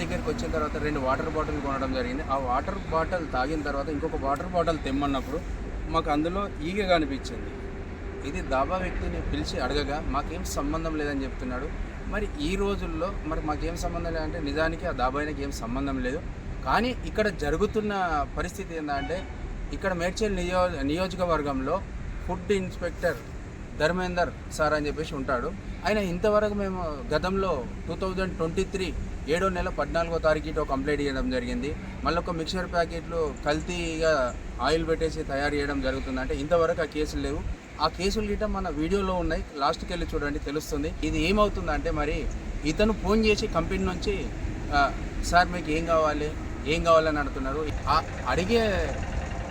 దగ్గరికి వచ్చిన తర్వాత రెండు వాటర్ బాటిల్ కొనడం జరిగింది. ఆ వాటర్ బాటిల్ తాగిన తర్వాత ఇంకొక వాటర్ బాటిల్ తెమ్మన్నప్పుడు మాకు అందులో ఈగ కనిపించింది ఇది దాబా వ్యక్తిని పిలిచి అడగగా మాకేం సంబంధం లేదని చెప్తున్నాడు. మరి ఈ రోజుల్లో మరి మాకేం సంబంధం లేదంటే నిజానికి ఆ దాబాయినకి ఏం సంబంధం లేదు. కానీ ఇక్కడ జరుగుతున్న పరిస్థితి ఏంటంటే ఇక్కడ మేడ్చల్ నియో నియోజకవర్గంలో ఫుడ్ ఇన్స్పెక్టర్ ధర్మేందర్ సార్ అని చెప్పేసి ఉంటాడు. ఆయన ఇంతవరకు మేము గతంలో టూ థౌజండ్ ట్వంటీ త్రీ ఏడో నెల పద్నాలుగో తారీఖు కంప్లైంట్ చేయడం జరిగింది. మళ్ళీ ఒక మిక్చర్ ప్యాకెట్లు కల్తీగా ఆయిల్ పెట్టేసి తయారు చేయడం జరుగుతుంది. అంటే ఇంతవరకు ఆ కేసులు లేవు. ఆ కేసులు గిట్ట మన వీడియోలో ఉన్నాయి. లాస్ట్కి వెళ్ళి చూడండి తెలుస్తుంది. ఇది ఏమవుతుందంటే మరి ఇతను ఫోన్ చేసి కంపెనీ నుంచి సార్ మీకు ఏం కావాలి? ఏం కావాలని అడుగుతున్నారు? అడిగే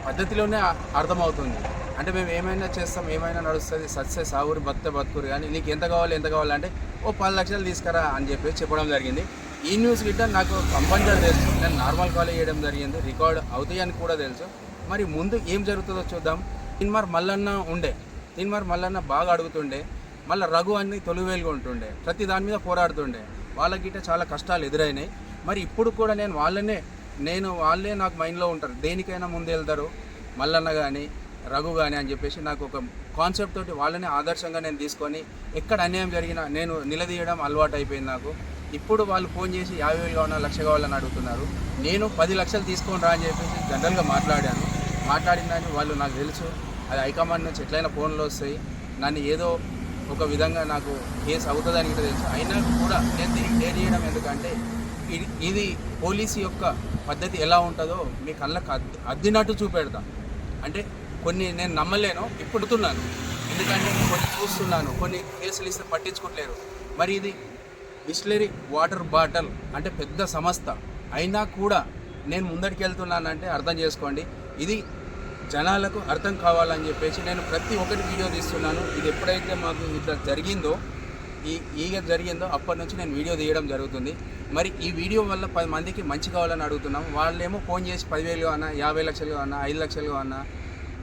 పద్ధతిలోనే అర్థమవుతుంది. అంటే మేము ఏమైనా చేస్తాం ఏమైనా నడుస్తుంది సక్సెస్ ఆవురు బతితే బతుకురు కానీ నీకు ఎంత కావాలి ఎంత కావాలి అంటే ఓ పది లక్షలు తీసుకురా అని చెప్పి చెప్పడం జరిగింది. ఈ న్యూస్ గిట్ట నాకు కంపల్సరీ తెలుసు. నేను నార్మల్ కాల్ చేయడం జరిగింది. రికార్డ్ అవుతాయని కూడా తెలుసు. మరి ముందు ఏం జరుగుతుందో చూద్దాం. తిన్మార్ మల్లన్న ఉండే. తిన్మార్ మల్లన్న బాగా అడుగుతుండే. మళ్ళీ రఘు అన్ని తొలివేలుగా ఉంటుండే. ప్రతి దాని మీద పోరాడుతుండే. వాళ్ళకి గిట్ట చాలా కష్టాలు ఎదురైనాయి. మరి ఇప్పుడు కూడా నేను వాళ్ళనే నేను వాళ్ళే నాకు మైండ్లో ఉంటారు. దేనికైనా ముందు వెళ్తారు. మల్లన్న కానీ రఘు కానీ అని చెప్పేసి నాకు ఒక కాన్సెప్ట్ తోటి వాళ్ళనే ఆదర్శంగా నేను తీసుకొని ఎక్కడ అన్యాయం జరిగినా నేను నిలదీయడం అలవాటు అయిపోయింది నాకు. ఇప్పుడు వాళ్ళు ఫోన్ చేసి యాభై వేలు కావాలన్నా లక్ష కావాలని అడుగుతున్నారు. నేను పది లక్షలు తీసుకొని రా అని చెప్పేసి జనరల్గా మాట్లాడాను. మాట్లాడిందని వాళ్ళు నాకు తెలుసు. అది హైకమాండ్ నుంచి ఎట్లయినా ఫోన్లు వస్తాయి. నన్ను ఏదో ఒక విధంగా నాకు కేసు అవుతుందని కూడా తెలుసు. అయినా కూడా నేను దీనికి డేర్ చేయడం ఎందుకంటే ఇది ఇది పోలీసు యొక్క పద్ధతి ఎలా ఉంటుందో మీ కళ్ళకు అద్ది అద్దినట్టు చూపెడతా. అంటే కొన్ని నేను నమ్మలేను ఇప్పుడుతున్నాను. ఎందుకంటే కొన్ని చూస్తున్నాను. కొన్ని కేసులు ఇస్తే పట్టించుకోవట్లేరు మరి ఇది బిస్లరీ వాటర్ బాటిల్ అంటే పెద్ద సంస్థ. అయినా కూడా నేను ముందరికి వెళ్తున్నానంటే అర్థం చేసుకోండి. ఇది జనాలకు అర్థం కావాలని చెప్పేసి నేను ప్రతి ఒక్కటి వీడియో తీస్తున్నాను. ఇది ఎప్పుడైతే మాకు ఇట్లా జరిగిందో ఈ ఈగ జరిగిందో అప్పటి నుంచి నేను వీడియో తీయడం జరుగుతుంది. మరి ఈ వీడియో వల్ల పది మందికి మంచి కావాలని అడుగుతున్నాం. వాళ్ళేమో ఫోన్ చేసి పదివేలు అన్నా యాభై లక్షలు అన్నా ఐదు లక్షలు అన్నా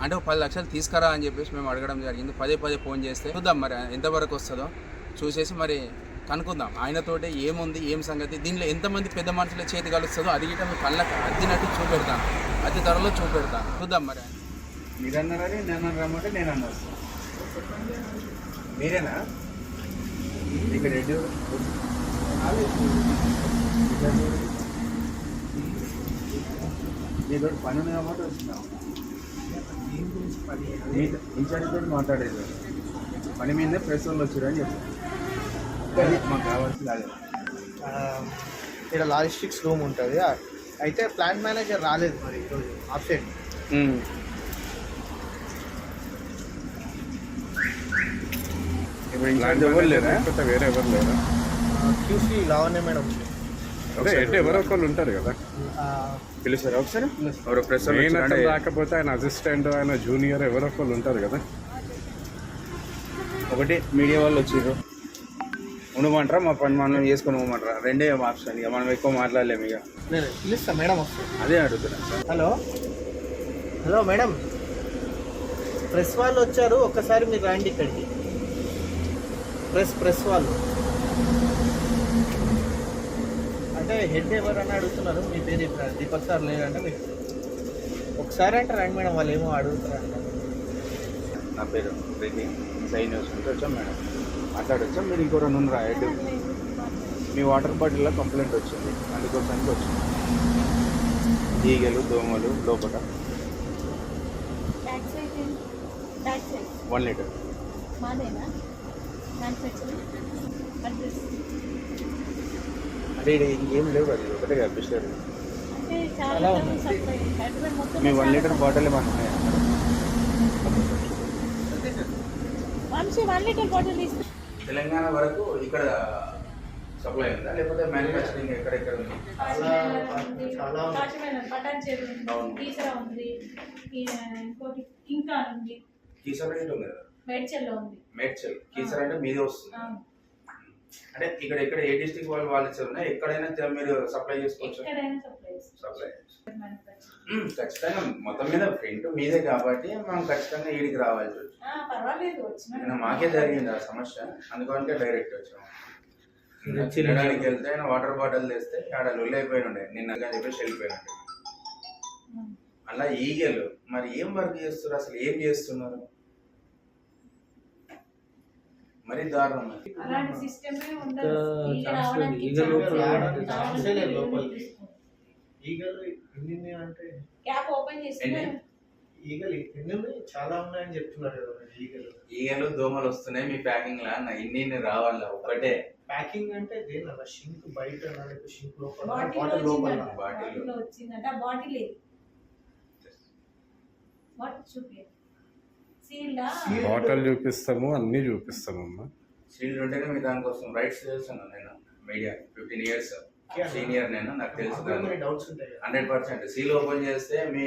అంటే పది లక్షలు తీసుకురా అని చెప్పేసి మేము అడగడం జరిగింది. పదే పదే ఫోన్ చేస్తే చూద్దాం మరి ఎంతవరకు వస్తుందో. చూసేసి మరి కనుక్కుందాం. ఆయనతోటి ఏముంది ఏం సంగతి? దీనిలో ఎంతమంది పెద్ద మనుషుల చేతి కలుస్తుందో అది గిట్ట మీ కళ్ళకి అద్దినట్టు చూపెడతాను. అతి త్వరలో చూపెడతాను. చూద్దాం మరి మీరు అన్నారని నేను రమ్మంటే నేను అన్నారు మీరేనా? ఇక్కడ రెడ్డి మీతో పని ఉంది కాబట్టి వచ్చినాం ఇన్ఛార్జ్ తోటి మాట్లాడేది. పని మీదే ప్రెస్ వాళ్ళు వచ్చారు అని చెప్పారు మాకు కావాల్సింది అదే ఆ, ఇక్కడ లాజిస్టిక్స్ రూమ్ ఉంటుంది. అయితే ప్లాంట్ మేనేజర్ రాలేదు మరి ఈరోజు ఆబ్సెంట్ ఇప్పుడు ఇన్ఛార్జ్ ఎవరు లేరా? వేరే ఎవరు లేరా? క్యూసీ లావణ్య మేడం అదే అంటే ఎవరో ఒకళ్ళు ఉంటారు కదా. పిలుస్తారా ఒకసారి? ఎవరో రాకపోతే ఆయన అసిస్టెంట్ ఆయన జూనియర్ ఎవరో ఒకళ్ళు ఉంటారు కదా. ఒకటి మీడియా వాళ్ళు వచ్చారు ఉండమంటారా? మా పని మనం చేసుకుని పోమంటారా? రెండే ఆప్షన్ ఇక మనం ఎక్కువ మాట్లాడలేము ఇక. నేను పిలుస్తా మేడం వస్తుంది అదే అడుగుతున్నా. Sir hello? Hello madam. Press వాళ్ళు వచ్చారు ఒక్కసారి మీరు రండి ఇక్కడికి. ప్రెస్ ప్రెస్ వాళ్ళు. అంటే హెడ్ ఎవరని అడుగుతున్నారు? మీ పేరు దీపక్ సార్ లేదంటే మీరు. ఒకసారి అంటే రండి మేడం వాళ్ళు ఏమో అడుగుతారంట. నా పేరు రెడ్డి సైన్ చూసుకుంటూ వచ్చాం మేడం. మాట్లాడొచ్చా? మీరు ఇంకో రెండు ఉన్నారు హెడ్ మీ వాటర్ బాటిల్లో కంప్లైంట్ వచ్చింది. అందుకోసానికి వచ్చింది. ఈగలు దోమలు లోపల. వన్ లీటర్ అంటే ఇంకేం లేవు అది ఒకటే కనిపిస్తారు మీ వన్ లీటర్ బాటిల్ ఏమన్నా ఉన్నాయా? వన్ లీటర్ బాటిల్ తీసుకు. తెలంగాణ వరకు ఇక్కడ సప్లై ఉందా? లేకపోతే మ్యానుఫ్యాక్చరింగ్ ఎక్కడెక్కడ ఉంది? చాలా చెరువు ఉంది. ఇంకోటి ఇంకా ఉంది. కీసర్ రేట్ ఉంది కదా? మేడ్చల్లో ఉంది. మేడ్చల్. కీసర్ అంటే మీదే వస్తుంది. అంటే ఇక్కడ ఎక్కడ ఏ డిస్ట్రిక్ట్ వాళ్ళు వాళ్ళు ఇచ్చారు ఎక్కడైనా మీరు సప్లై చేసుకోవచ్చు. ఎక్కడైనా సప్లై ఖచ్చితంగా మొత్తం మీద ప్రింట్ మీదే కాబట్టి మనం ఖచ్చితంగా ఈడికి రావాల్సి వచ్చింది మాకే జరిగింది ఆ సమస్య అందుకనికే డైరెక్ట్ వచ్చాము నిన్న తినడానికి వెళ్తే ఆయన వాటర్ బాటిల్ తెస్తే ఆడ లొల్లి అయిపోయి ఉండే. నిన్న చెప్పేసి వెళ్ళిపోయినాడు అలా ఈగలు మరి ఏం వర్క్ చేస్తున్నారు అసలు ఏం చేస్తున్నారు మరి దారుణం అది. అలాంటి సిస్టమే ఉండదు ఈగ ఛాన్స్ రావడానికి ఈగలు ఛాన్స్ లేదు. రావడానికి ఛాన్సే లేదు రావడానికి లోపలికి. లేదు. ఈగలు ఎన్ని అంటే? ఎన్ని? చాలా ఉన్నాయని చెప్తున్నారు కదా మరి ఈగలు. ఈగలు దోమలు వస్తున్నాయి మీ ప్యాకింగ్ లా అన్న. ఇన్ని రావాలా? ఒకటే ప్యాకింగ్ అంటే దేని షింక్ బయట షింక్ లోపల. బాటిల్ లోపల వచ్చిందంట. బాటిల్. వచ్చిందంట. బాటల్ చూపిస్తాము అన్నీ చూపిస్తాము అమ్మా సీల్డ్ ఉంటేనే మీ దానికోసం రైట్స్ చేస్తున్నాను నేను మీడియా ఫిఫ్టీన్ ఇయర్స్. సీనియర్ నేను నాకు తెలుసు హండ్రెడ్ పర్సెంట్. సీల్ ఓపెన్ చేస్తే మీ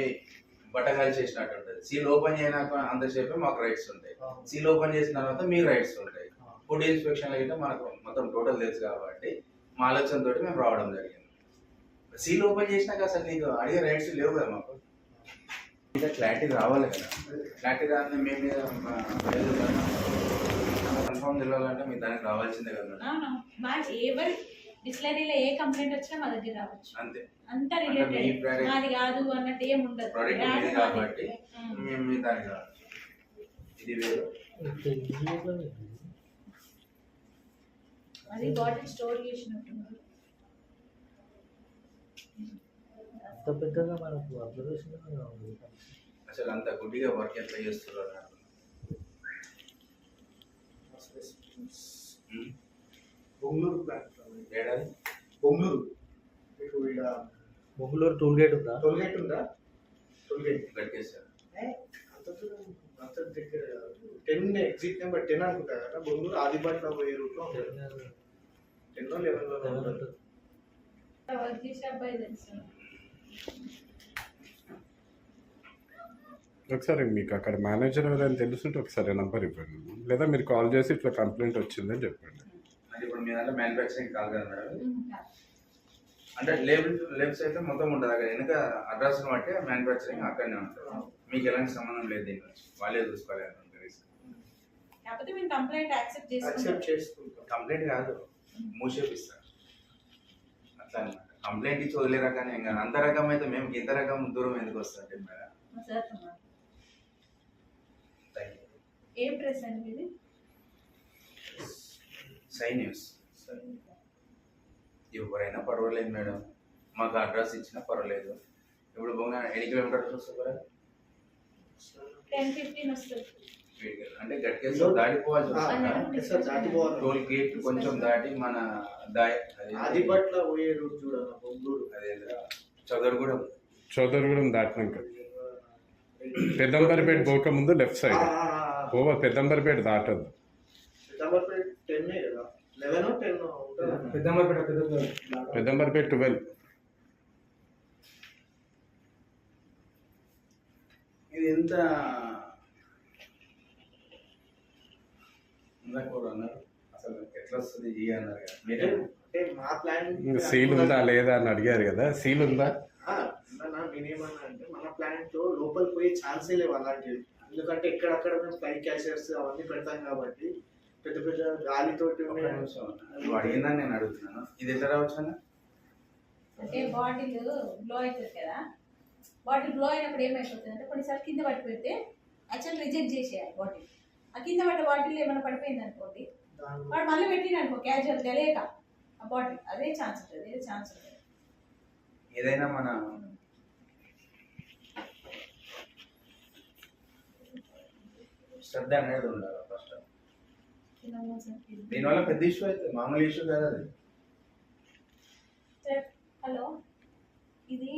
బట్టగాలి చేసినట్టు ఉంటుంది. సీల్ ఓపెన్ చేయనాక అంతసేపు మాకు రైట్స్ ఉంటాయి. సీల్ ఓపెన్ చేసిన తర్వాత మీ రైట్స్ ఉంటాయి. ఫుడ్ ఇన్స్పెక్షన్ అయితే మనకు మొత్తం టోటల్ తెలుసు కాబట్టి మా ఆలోచన తోటి మేము రావడం జరిగింది. సీల్ ఓపెన్ చేసినాక అసలు నీకు అడిగే రైట్స్ లేవు కదా మాకు. ఇంకా క్లారిటీ రావాలి కదా. క్లారిటీ రాని మేము మీద కన్ఫర్మ్ తెలియాలంటే మీ దానికి రావాల్సిందే కదా ఎవరి డిస్లరీలో ఏ కంప్లైంట్ వచ్చినా మా దగ్గర రావచ్చు. అంతే. అంతా రిలేటెడ్ మాది కాదు అన్నట్టు ఏం ఉండదు. ప్రోడక్ట్ మీది. కాబట్టి. మేము మీ దానికి రావచ్చు. ఇది వేరు. అది బాటిల్ స్టోర్ చేసినట్టున్నారు అంత పెద్దగా మనకు అబ్జర్వేషన్ అసలు అంత గుడ్డిగా వర్క్ ఎట్లా చేస్తున్నారు. ఉం? బొంగళూరు ప్లాంట్ ఏడాది బొంగళూరు. బొంగళూరు టోల్ గేట్ ఉందా? టోల్ గేట్ ఉందా? టోల్ గేట్ కట్టేశారు అంత దగ్గర టెన్ ఎగ్జిట్ నెంబర్ టెన్ అనుకుంటా కదా బొంగళూరు ఆదిబాట్లో పోయే రూట్లో ఉంటుంది టెన్ లెవెన్లో ఉంటుంది ఒకసారి మీకు అక్కడ మేనేజర్ ఎవరైనా తెలుసుంటే ఒకసారి నంబర్ ఇవ్వండి. లేదా మీరు కాల్ చేసి ఇట్లా కంప్లైంట్ వచ్చిందని చెప్పండి. అంటే ఇప్పుడు మీ దాంట్లో మ్యానుఫ్యాక్చరింగ్ కాదు కదా మేడం. ఉం. అంటే లేబుల్ లేబుల్స్ అయితే మొత్తం ఉంటుంది. అక్కడ వెనుక అడ్రస్ బట్టి మ్యానుఫ్యాక్చరింగ్ అక్కడనే ఉంటుంది. మీకు ఎలాంటి సంబంధం లేదు దీని నుంచి వాళ్ళే చూసుకోవాలి అనుకుంటే కాకపోతే మేము కంప్లైంట్ యాక్సెప్ట్ యాక్సెప్ట్ చేసుకుంటాం. చేసుకుంటాం. కంప్లైంట్ కాదు. మూసేపిస్తారు. అట్లా కంప్లైంట్ ఇచ్చి వదిలే రకాన్ని ఏం కాదు అంత రకం అయితే మేము ఇంత రకం దూరం ఎందుకు వస్తుంది చెప్పారా మా సార్తో మాట్లాడు. ఏ ప్రెస్ అండి ఇది? సై న్యూస్. ఎవరైనా పర్వాలేదు మేడం. మాకు అడ్రస్ ఇచ్చినా పర్వాలేదు. ఇప్పుడు బొంగ ఎన్ని కిలోమీటర్స్ వస్తుంది కదా టెన్ ఫిఫ్టీన్ వస్తుంది. అంటే గట్కేశ్వర? సార్ దాటిపోవాలి. టోల్ గేట్ కొంచెం దాటి మన దాయ అది- ఆదిబట్ల పోయే రూట్ చూడాలి బొంగళూరు. అదే చదరగూడెం. చౌదరిగూడెం దాటినాక. పెద్దంబరిపేట పోక ముందు లెఫ్ట్ సైడ్. ఓవర్ పెద్దంబరిపేట దాటద్దు పెద్దాంబర్పేట టెన్ కదా? లెవెన్ టెన్ పెద్దంబరిపేట ట్వెల్వ్ ఇది ఎంత ఇందాక అన్నారు. అసలు ఎట్లా వస్తుంది ఈ అన్నారు కదా. మీరే అంటే మా ప్లాన్ సీల్ ఉందా లేదా అని అడిగారు కదా. సీల్ ఉందా? నేనేమన్నా అంటే మన ప్లాంట్లో లోపలికి పోయే ఛాన్సే లేవు అలాంటివి. ఎందుకంటే ఎక్కడక్కడ మేము ఫ్లైట్ క్యాషర్స్ అవన్నీ పెడతాం కాబట్టి పెద్ద పెద్ద గాలితోటి ఒక్క నిమిషం. నువ్వు అడిగిందని నేను అడుగుతున్నాను. ఇది ఎట్లా రావచ్చు అన్న? అంటే బాటిల్ బ్లో అవుతుంది కదా. బాటిల్ బ్లో అయినప్పుడు ఏమైపోతుంది అంటే కొన్నిసార్లు కింద పడిపోతే యాక్చువల్ రిజెక్ట్ చేసేయాలి బాటిల్ ఆ కింద పడ్డ బాటిల్ ఏమైనా పడిపోయింది అనుకోండి. వాడు మళ్ళీ పెట్టిన అనుకో క్యాజువల్ తెలియక ఆ బాటిల్ అదే ఛాన్స్ ఉంటుంది అదే ఛాన్స్ ఉంటుంది. ఏదైనా మన శ్రద్ధ అనేది ఉండాలి ఫస్ట్. దీనివల్ల పెద్ద ఇష్యూ అయితే మామూలు ఇష్యూ కాదు అది. హలో? ఇది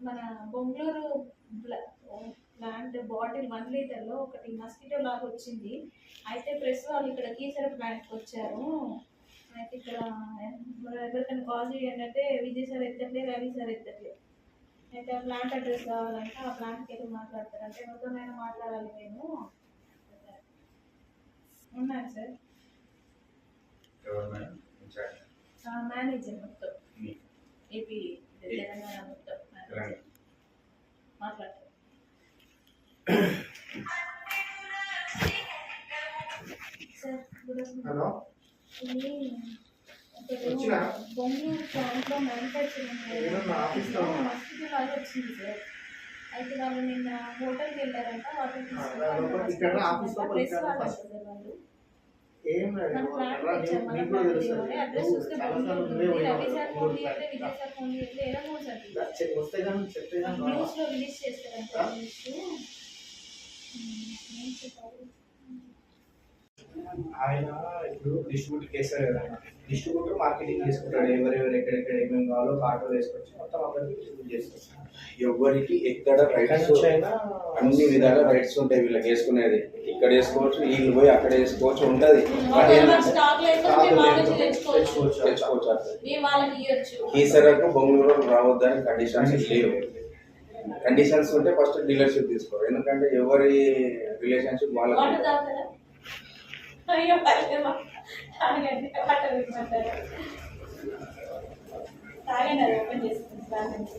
మన బొంగళూరు ప్లాంట్ బాటిల్ వన్ లీటర్లో ఒకటి మస్కిటో లాగా వచ్చింది. అయితే ప్రెస్ వాళ్ళు ఇక్కడ కీసర ప్లాంట్కి వచ్చారు. అయితే ఇక్కడ ఎవరికైనా కాల్ చేయండి అంటే విజయ్ సార్ ఎత్తట్లేదు రవి సార్ ఎత్తట్లేదు అయితే ఆ ప్లాంట్ అడ్రస్ కావాలంటే ఆ ప్లాంట్కి వెళ్ళి మాట్లాడతారు? అంటే మొత్తమైనా మాట్లాడాలి మేము. ఉన్నాను సార్ మేనేజర్ మొత్తం. ఏపీ తెలంగాణ మొత్తం. మాట్లాడతారు. హలో? వచ్చినా? అయితే వాళ్ళు నిన్న హోటల్కి వెళ్ళారంట అడ్రస్ చూస్తే చాలా సార్లు బొంగళూరు నువ్వే ఉంది. పోయినావు. రవి సార్ కదా, ఫోన్ చేస్తే ఎలా సార్ రా, చె- వస్తే కానీ చెప్తే కానీ రావా? న్యూస్లో రిలీజ్ చేస్తారంట ఆ? న్యూస్ ఏం చెప్పాలి ఆయన ఇప్పుడు డిస్ట్రిబ్యూటర్ చేస్తారు కదా. డిస్ట్రిబ్యూటర్ మార్కెటింగ్ చేసుకుంటాడు. ఎవరెవరు ఎక్కడెక్కడ ఏమేమి కావాలో ఆటో వేసుకొచ్చి మొత్తం అక్కడికి డిస్ట్రిబ్యూట్ చేస్తారు. ఎవరికి ఎక్కడ రైట్స్ అన్ని విధాల రైట్స్ ఉంటాయి వీళ్ళకి వేసుకునేది. ఇక్కడ వేసుకోవచ్చు వీళ్ళు పోయి అక్కడ వేసుకోవచ్చు ఉంటది. తెచ్చుకోవచ్చు. ఇవ్వచ్చు. కీసరకు బొంగళూరు రావద్దని కండిషన్స్ లేవు. కండిషన్స్ ఉంటే ఫస్ట్ డీలర్షిప్ తీసుకోరు ఎందుకంటే ఎవరి రిలేషన్షిప్ తాగండి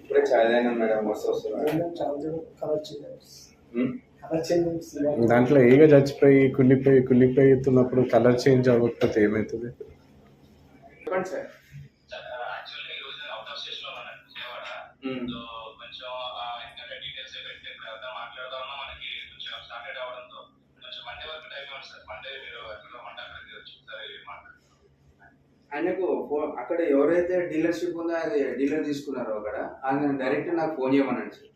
ఇప్పుడే చాయ్ తాగినాం మేడం మస్తు వస్తున్నారు కలర్ చేంజ్ ఉమ్. కలర్ చేంజ్ దాంట్లో ఈగ చచ్చిపోయి కుళ్ళిపోయి కుళ్ళిపోతున్నప్పుడు కలర్ చేంజ్ అవ్వకపోతే ఏమవుతుంది చెప్పండి సార్. సో కొంచెం ఎందుకంటే డీటెయిల్స్ పెట్టి ఇప్పుడు మనకి కొంచెం స్టార్టెడ్ అవడంతో కొంచెం మండే వరకు టైం ఇవ్వండి సార్. మండే మీరు ఎక్కడ అక్కడికి వచ్చి ఆయనకు ఫోన్ అక్కడ ఎవరైతే డీలర్షిప్ ఉందో అది డీలర్ తీసుకున్నారో అక్కడ ఆయన డైరెక్ట్ నాకు ఫోన్ చేయమనండి సార్.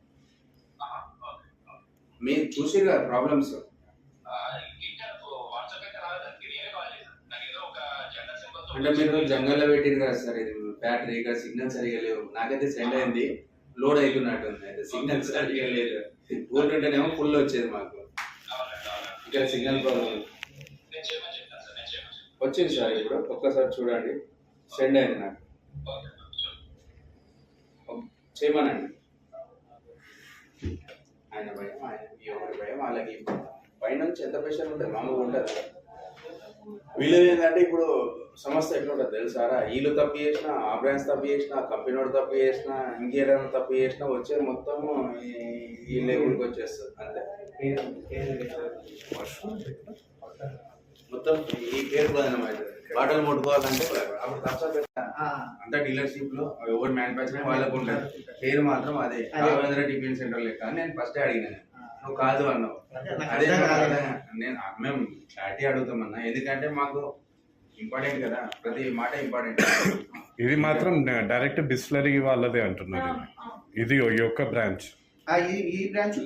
మీరు చూసిరు కదా ప్రాబ్లమ్స్ అంటే మీరు జంగల్లో పెట్టింది కదా సార్ ఇది బ్యాటరీ ఇక్కడ సిగ్నల్ సరిగా లేవు. నాకైతే సెండ్ అయింది లోడ్ అయిపోయినట్టు ఉంది అయితే సిగ్నల్ సరిగా లేదు. ఊరుకుంటేనేమో ఫుల్ వచ్చేది మాకు. ఇక్కడ సిగ్నల్ ప్రాబ్లం వచ్చింది సార్ ఇప్పుడు ఒక్కసారి చూడండి. సెండ్ అయింది నాకు. చేయమనండి. ఆయన భయం ఆయన ఎవరి భయం వాళ్ళకి పైన ఎంత ప్రెషర్ ఉంటుంది మామూలుగా ఉంటుంది. వీళ్ళు ఏంటంటే ఇప్పుడు సమస్య ఎట్లా ఉంటుంది తెలుసారా వీళ్ళు తప్పు చేసినా ఆ బ్రాంచ్ తప్పు చేసినా కంపెనీ వాడు తప్పు చేసినా ఇంకేదైనా తప్పు చేసినా వచ్చే మొత్తం ఈ- లెవెల్కి వచ్చేస్తుంది అంతే. మొత్తం ఈ పేరు ప్రధానం అవుతుంది బాటలు ముట్టుకోవాలంటే అప్పుడు తప్ప అంతా డీలర్షిప్లో ఎవరు మ్యానుఫ్యాక్చరింగ్ వాళ్ళకు ఉంటుంది పేరు మాత్రం అదే. రాఘవేంద్ర టిఫిన్ సెంటర్ లెక్క నేను ఫస్ట్ అడిగినాను నువ్వు కాదు అన్నావు. అదే. నేను మేము క్లారిటీ అడుగుతామన్నా ఎందుకంటే మాకు ఇంపార్టెంట్ కదా? ప్రతి మాట ఇంపార్టెంట్. ఇది మాత్రం డైరెక్ట్ బిస్లరీ వాళ్ళదే అంటున్నారు ఇది. ఇది ఈ యొక్క బ్రాంచ్. ఈ బ్రాంచ్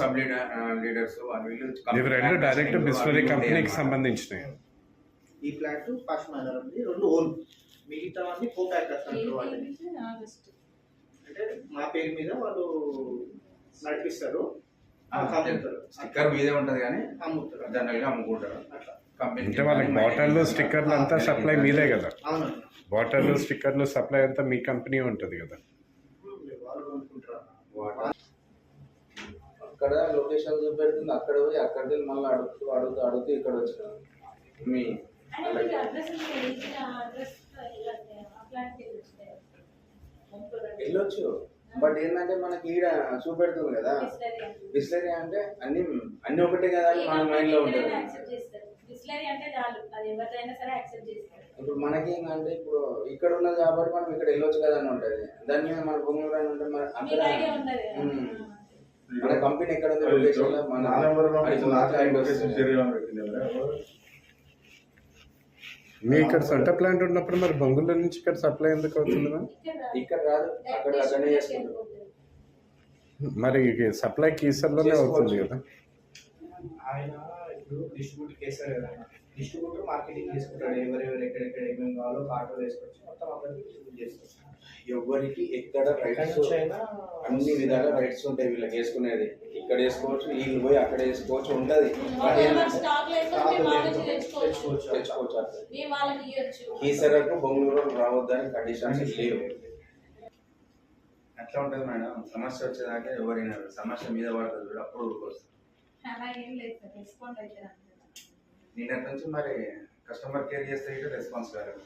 సబ్ లీడర్ లీడర్స్ ఇవి రెండు డైరెక్ట్ బిస్లరీ కంపెనీకి సంబంధించినవి. ఈ ప్లాంట్ పాష్ మైలారం రెండు ఓన్. మిగతా అన్ని కో ప్యాకర్స్ అంటారు వాళ్ళని ఆగస్ట్ అంటే మా పేరు మీద వాళ్ళు నడిపిస్తారు. స్టిక్కర్ మీదే ఉంటది కానీ అమ్ముతారు. జనరల్గా అమ్ముకుంటారు. అట్లా. అంటే వాళ్ళకి బాటిల్ స్టిక్కర్లు అంతా సప్లై మీదే కదా. బాటిల్ స్టిక్కర్లు సప్లై అంతా మీ కంపెనీ ఉంటుంది కదా. అక్కడ లొకేషన్ చూపెడుతుంది అక్కడ పోయి అక్కడికి వెళ్ళి మళ్ళీ అడుగుతూ అడుగుతూ అడుగుతూ ఇక్కడ వచ్చిన. మీ వెళ్ళొచ్చు. బట్ ఏంటంటే మనకి ఈడ చూపెడుతుంది కదా. బిస్లరీ అంటే. అన్ని అన్ని ఒకటే కదా అని మన మైండ్లో ఉంటుంది. బిస్లరీ అంటే చాలు. అది ఎవరిదైనా సరే యాక్సెప్ట్ చేస్తారు. ఇప్పుడు మనకి ఏంటంటే ఇప్పుడు ఇక్కడ ఉన్నది కాబట్టి మనం ఇక్కడ వెళ్ళొచ్చు కదా అని ఉంటుంది. దాని మీద మన అని ఉంటే మన అక్కడ ఐడియా ఉమ్. మన కంపెనీ ఎక్కడ ఉంది లొకేషన్లో మన. మీ ఇక్కడ సొంత ప్లాంట్ ఉన్నప్పుడు మరి బొంగుల నుంచి ఇక్కడ సప్లై ఎందుకు అవుతుంది మరి? ఇక్కడ రాదు. అక్కడ అక్కడనే చేసుకుంటారు మరి సప్లై కీసర్లోనే అవుతుంది కదా? ఆయన ఇప్పుడు డిస్ట్రిబ్యూటర్ చేస్తారు కదా. డిస్ట్రిబ్యూటర్ మార్కెటింగ్ చేసుకుంటాడు ఎవరెవరు ఎక్కడెక్కడ ఏమేమి కావాలో ఆటో వేసుకొచ్చి మొత్తం అక్కడికి డిస్ట్రిబ్యూట్ చేస్తారు ఎవరికి ఎక్కడ రైట్స్ అన్ని విధాల రైట్స్ ఉంటాయి వీళ్ళకి వేసుకునేది. ఇక్కడ వేసుకోవచ్చు వీళ్ళు పోయి అక్కడ వేసుకోవచ్చు ఉంటది. తెచ్చుకోవచ్చు. అట్లా. ఇవ్వచ్చు కీసరకు బొంగళూరు రావద్దని కండిషన్స్ లేవు. ఎట్లా ఉంటుంది మేడం. సమస్య వచ్చేదాకా ఎవరైనా సమస్య మీద పడుతుంది అప్పుడు ఊరుకొస్తుంది అలా ఏం లేదు సార్ రెస్పాండ్ నిన్నటి నుంచి మరి కస్టమర్ కేర్ చేస్తే రెస్పాన్స్ కాలేదు